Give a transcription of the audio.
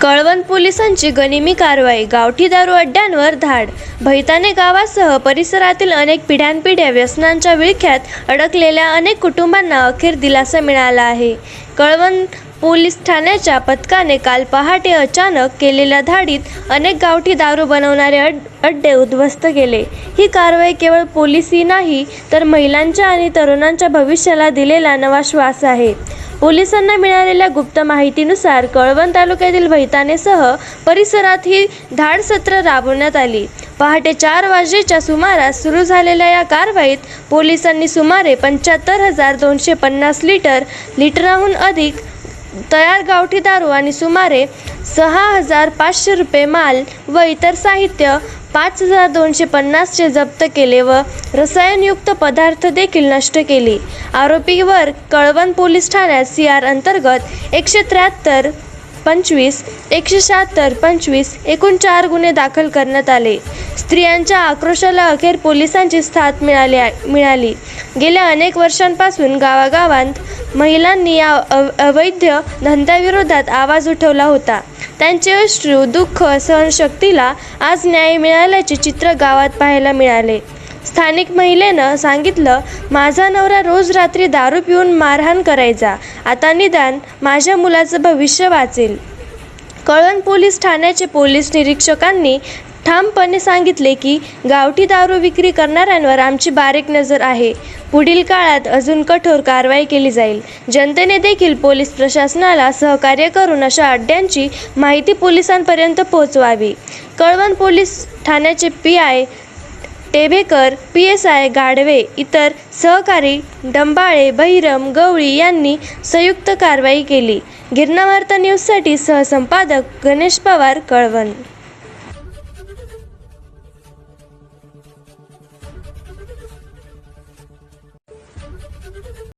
कळवण पोलिसांची गनिमी कारवाई गावठी दारू अड्ड्यांवर धाड. भैताने गावासह परिसरातील अनेक पिढ्यानपिढ्या व्यसनांच्या विळख्यात अडकलेल्या अनेक कुटुंबांना अखेर दिलासा मिळाला आहे. कळवण पोलीस ठाण्याच्या पथकाने काल पहाटे अचानक केलेल्या धाडीत अनेक गावठी दारू बनवणारे अड अड्डे उद्ध्वस्त केले. ही कारवाई केवळ पोलिसी नाही तर महिलांच्या आणि तरुणांच्या भविष्याला दिलेला नवा श्वास आहे. पोलिसांना मिळालेल्या गुप्त माहितीनुसार कळवण तालुक्यातील भैतानेसह परिसरात ही धाड सत्र राबवण्यात आली. पहाटे चार वाजेच्या सुमारास सुरू झालेल्या या कारवाईत पोलिसांनी सुमारे पंच्याहत्तर हजार दोनशे पन्नास लिटर लिटराहून अधिक तयार गावठी दारू आणि सुमारे सहा हजार पाचशे रुपये माल व इतर साहित्य पाच हजार दोनशे पन्नासचे जप्त केले व रसायनयुक्त पदार्थ देखील नष्ट केले. आरोपीवर कळवण पोलीस ठाण्यात सी आर अंतर्गत एकशे त्र्याहत्तर पंचवीस एकशे शहात्तर पंचवीस एकूण चार गुन्हे दाखल करण्यात आले. स्त्रियांच्या आक्रोशाला अखेर पोलिसांची साथ मिळाली मिळाली. गेल्या अनेक वर्षांपासून गावागावांत महिलांनी या अव अवैध धंद्याविरोधात आवाज उठवला होता. त्यांचे अश्रू दुःख सहनशक्तीला आज न्याय मिळाल्याचे चित्र गावात पाहायला मिळाले. स्थानिक महिलेनं सांगितलं माझा नवरा रोज रात्री दारू पिऊन मारहाण करायचा. आता निदान माझ्या मुलाचं भविष्य वाचेल. कळवण पोलीस ठाण्याचे पोलीस निरीक्षकांनी ठामपणे सांगितले की गावठी दारू विक्री करणाऱ्यांवर आमची बारीक नजर आहे. पुढील काळात अजून कठोर कारवाई केली जाईल. जनतेने देखील पोलीस प्रशासनाला सहकार्य करून अशा अड्ड्यांची माहिती पोलिसांपर्यंत पोहोचवावी. कळवण पोलीस ठाण्याचे P I Tebhekar P S I Gadhave इतर सहकारी डंबाळे बहिरम गवळी यांनी संयुक्त कारवाई केली. गिरणावार्ता न्यूजसाठी सहसंपादक गणेश पवार कळवण